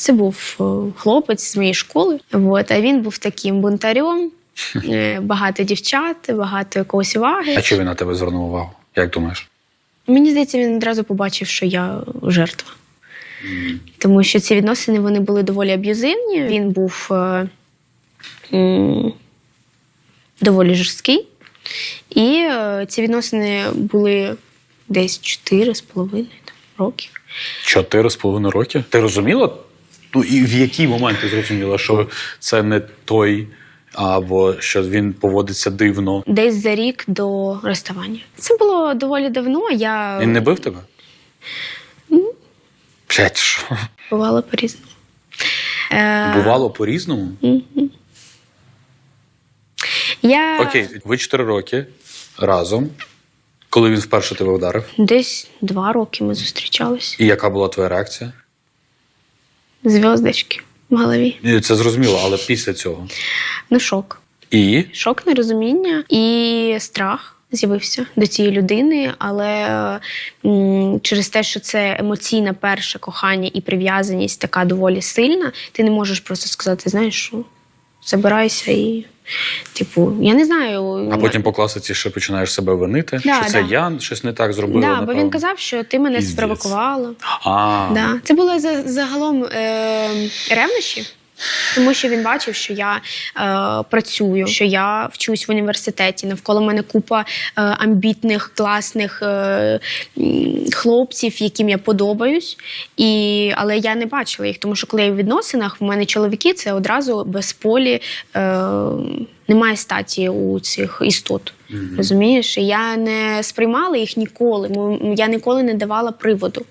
Це був е, хлопець з моєї школи. От, а він був таким бунтарем. Е, Багато дівчат, багато якогось уваги. А чи він на тебе звернув увагу? Як думаєш? Мені здається, він одразу побачив, що я жертва. Тому що ці відносини вони були доволі аб'юзивні. Він був е, м, доволі жорсткий. І е, ці відносини були десь 4,5 роки. Чотири з половиною роки? Ти розуміла? Ну і в який момент ти зрозуміла, що це не той, або що він поводиться дивно? Десь за рік до розставання. Це було доволі давно. Я Він не бив тебе? Блять, що? бувала по-різному. Е, Бувало по-різному? Я Окей, ви чотири роки разом. Коли він вперше тебе вдарив, десь два роки ми зустрічались. і яка була твоя реакція? Зв'яздочки в голові. Це зрозуміло, але після цього. Ну, шок. І Шок, нерозуміння і страх з'явився до цієї людини, але м, через те, що це емоційне перше кохання і прив'язаність така доволі сильна, ти не можеш просто сказати, знаєш, що забирайся і. Типу, я не знаю. а потім по класиці ще починаєш себе винити, Да, що це да. я щось не так зробила. да, бо він казав, що ти мене спровокувала. А, Да. Це було загалом е, ревнощі, тому що він бачив, що я е, працюю, що я вчусь в університеті. Навколо мене купа е, амбітних, класних е, хлопців, яким я подобаюсь. І, але я не бачила їх, тому що коли я в відносинах, в мене чоловіки це одразу без полі. Е, немає статі у цих істот. Розумієш? Я не сприймала їх ніколи. Я ніколи не давала приводу.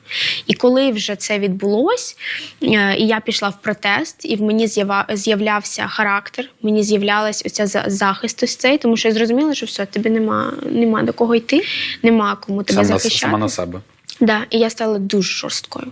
І коли вже це відбулось, е, і я пішла в протест, і в мені з'являвся характер, мені з'являлась оця за- захист ось цей, тому що я зрозуміла, що все, тобі нема, нема до кого йти, нема кому тебе сам захищати. сама на себе. Да, і я стала дуже жорсткою.